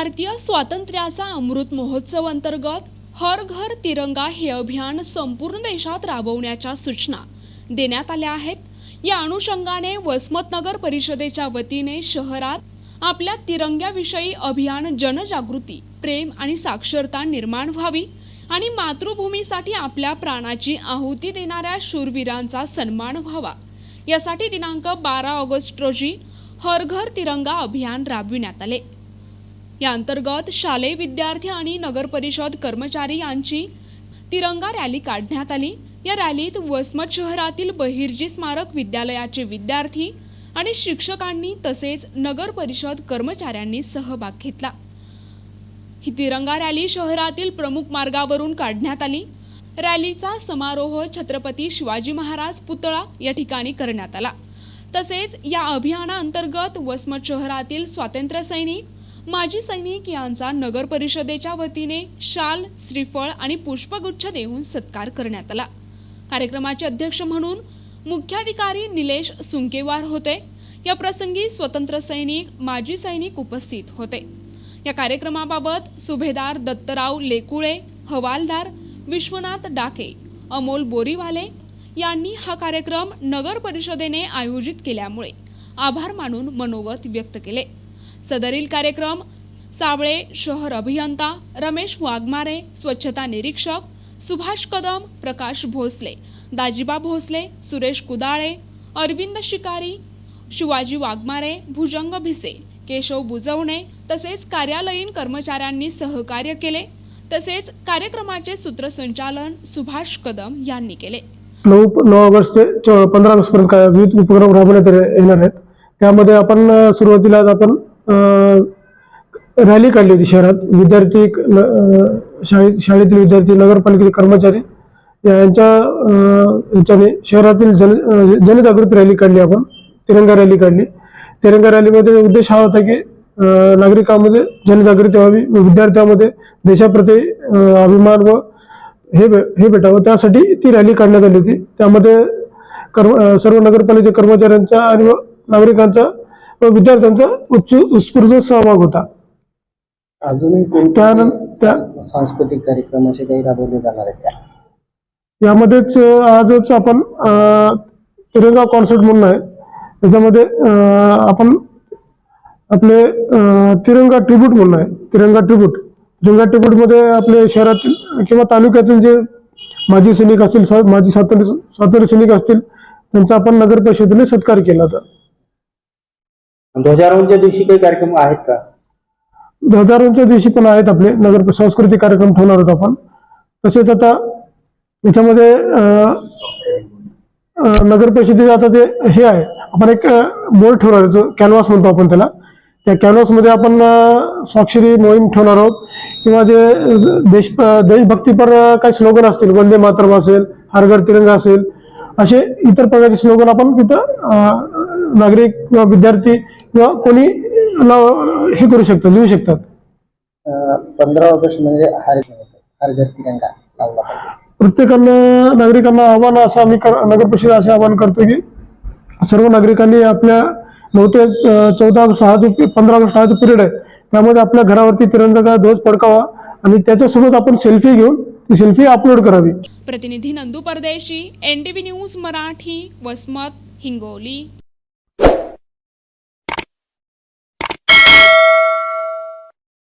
भारतीय स्वातंत्र्याचा अमृत महोत्सव अंतर्गत हर घर तिरंगा हे अभियान संपूर्ण देशात राबवण्याच्या सूचना देण्यात आल्या आहेत. या अनुषंगाने वसमतनगर परिषदेच्या वतीने शहरात आपल्या तिरंग्याविषयी अभियान जनजागृती प्रेम आणि साक्षरता निर्माण व्हावी आणि मातृभूमीसाठी आपल्या प्राणाची आहुती देणाऱ्या शूरवीरांचा सन्मान व्हावा. यासाठी दिनांक बारा ऑगस्ट रोजी हर घर तिरंगा अभियान राबविण्यात आले. या अंतर्गत शालेय विद्यार्थी आणि नगर परिषद कर्मचारी यांची तिरंगा रॅली काढण्यात आली. या रॅलीत वसमत शहरातील बहिर्जी स्मारक विद्यालयाचे विद्यार्थी आणि शिक्षकांनी तसेच नगर परिषद कर्मचाऱ्यांनी सहभाग घेतला. ही तिरंगा रॅली शहरातील प्रमुख मार्गावरून काढण्यात आली. रॅलीचा समारोह छत्रपती शिवाजी महाराज पुतळा या ठिकाणी करण्यात आला. तसेच या अभियानाअंतर्गत वसमत शहरातील स्वातंत्र्य सैनिक माजी सैनिक यांचा नगर परिषदेच्या वतीने शाल श्रीफळ आणि पुष्पगुच्छ देऊन सत्कार करण्यात आला. कार्यक्रमाचे अध्यक्ष म्हणून मुख्याधिकारी निलेश सुंकेवार होते. या प्रसंगी स्वतंत्र सैनिक माजी सैनिक उपस्थित होते. या कार्यक्रमाबाबत सुभेदार दत्तराव लेकुळे हवालदार विश्वनाथ डाके अमोल बोरीवाले यांनी हा कार्यक्रम नगर परिषदेने आयोजित केल्यामुळे आभार मानून मनोगत व्यक्त केले. सदरील कार्यक्रम सावळे शहर अभियंता रमेश वाघमारे स्वच्छता निरीक्षक सुभाष कदम प्रकाश भोसले दाजिबा भोसले सुरेश कुदाळे अरविंद शिकारी शिवाजी वाघमारे भुजंग भिसे केशव बुजवणे तसेच कार्यालयीन कर्मचाऱ्यांनी सहकार्य केले. तसेच कार्यक्रमाचे सूत्रसंचालन सुभाष कदम यांनी केले. नऊ नऊ ऑगस्ट ते पंधरा ऑगस्टपर्यंत विविध उपक्रम राबवण्यात येणार आहेत. त्यामध्ये आपण सुरुवातीला आपण रॅली काढली होती शहरात. विद्यार्थी क- न- शाळेत शाळेतील विद्यार्थी नगरपालिकेचे कर्मचारी यांच्या यांच्याने शहरातील जन जनजागृती रॅली काढली आपण. तिरंगा रॅली काढली. तिरंगा रॅलीमध्ये उद्देश हा होता की नागरिकांमध्ये जनजागृती व्हावी विद्यार्थ्यांमध्ये देशाप्रती अभिमान व हे भे- हे भेटावं. त्यासाठी ती रॅली काढण्यात आली होती. त्यामध्ये कर्म सर्व नगरपालिकेच्या कर्मचाऱ्यांचा आणि व नागरिकांचा व विद्यार्थ्यांचा उच्च उत्स्फूर्त सहभाग होता. अजूनही कोणते त्यानं- त्या- सां- सांस्कृतिक कार्यक्रम असे काही राबवले जाणार आहेत का? यामध्येच अं, आजच आपण अं, तिरंगा कॉन्सर्ट म्हणून आहे. त्याच्यामध्ये अं, आपण आपले अं, तिरंगा ट्रिब्यूट म्हणून आहे. तिरंगा ट्रिब्यूट तिरंगा ट्रिब्यूटमध्ये आपले शहरातील किंवा तालुक्यातील जे माजी सैनिक असतील स- माजी स्वातंत्र्य स्वातंत्र्य सैनिक असतील त्यांचा आपण नगर परिषदेने सत्कार केला होता. ध्वजारोहणच्या दिवशी काही कार्यक्रम आहेत का? ध्वजारोहणच्या दिवशी पण आहेत आपले. नगर सांस्कृतिक कार्यक्रम ठेवणार आहोत आपण. तसेच आता याच्यामध्ये नगर परिषदेचे आता ते हे आहे आपण एक बोर्ड ठेवणार जो कॅनव्हास म्हणतो आपण त्याला. त्या कॅनव्हासमध्ये आपण स्वाक्षरी मोहीम ठेवणार आहोत. किंवा जे देश देशभक्तीपर काही स्लोगन असतील वंदे मातरम असेल हरघर तिरंगा असेल असे इतर प्रकारचे स्लोगन आपण तिथं नागरिक किंवा विद्यार्थी किंवा कोणी लाव- हे करू शकतात लिहू शकतात. पंधरा ऑगस्ट म्हणजे हर हर घर तिरंगा लावला पाहिजे. प्रत्येकानं नागरिकांना आव्हान असं आम्ही कर- नगर परिषद असे आवाहन करतो की सर्व नागरिकांनी आपल्या नऊ ते चौदा ऑगस्ट हा जो पंधरा ऑगस्ट हा जो पिरियड आहे त्यामध्ये आपल्या घरावरती तिरंगा ध्वज फडकावा आणि त्याच्यासोबत आपण सेल्फी घेऊन ती सेल्फी अपलोड करावी. प्रतिनिधी Nandu Pardeshi N T V news Marathi Vasmat Hingoli.